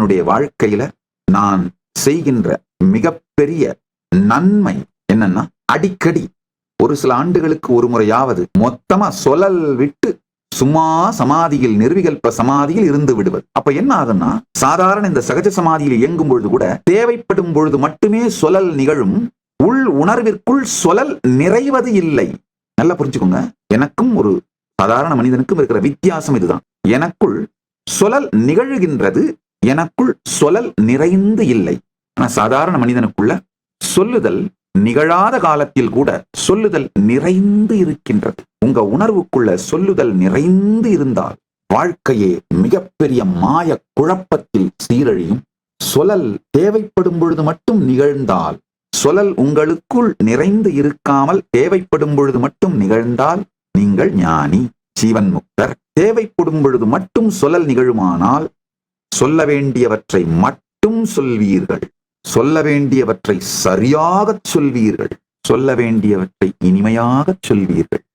என்னுடைய வாழ்க்கையில நான் செய்கின்ற மிகப்பெரிய நன்மை என்னன்னா அடிக்கடி ஒரு சில ஆண்டுகளுக்கு ஒரு முறையாவது மொத்தமா சொலல் விட்டு சும்மா சமாதியில் நிர்விகல்ப சமாதியில் இருந்து விடுவது. அப்ப என்ன ஆகுதுன்னா சாதாரண இந்த சகஜ சமாதியில் இயங்கும் பொழுது கூட தேவைப்படும் பொழுது மட்டுமே சொலல் நிகழும் உள் உணர்விற்குள் சொலல் நிறைவது இல்லை. நல்லா புரிஞ்சுக்கோங்க. எனக்கும் ஒரு சாதாரண மனிதனுக்கும் இருக்கிற வித்தியாசம் இதுதான். எனக்குள் சொலல் நிகழ்கின்றது எனக்குள் சொலல் நிறைந்து இல்லை. ஆனா சாதாரண மனிதனுக்குள்ள சொல்லுதல் நிகழாத காலத்தில் கூட சொல்லுதல் நிறைந்து இருக்கின்றது. உங்க உணர்வுக்குள்ள சொல்லுதல் நிறைந்து இருந்தால் வாழ்க்கையே மிகப்பெரிய மாய குழப்பத்தில் சீரழியும். சொலல் தேவைப்படும் பொழுது மட்டும் நிகழ்ந்தால் சொலல் உங்களுக்குள் நிறைந்து இருக்காமல் தேவைப்படும் பொழுது மட்டும் நிகழ்ந்தால் நீங்கள் ஞானி ஜீவன் முக்தர். தேவைப்படும் பொழுது மட்டும் சொல்லல் நிகழுமானால் சொல்ல வேண்டியவற்றை மட்டும் சொல்வீர்கள். சொல்ல வேண்டியவற்றை சரியாகச் சொல்வீர்கள். சொல்ல வேண்டியவற்றை இனிமையாகச் சொல்வீர்கள்.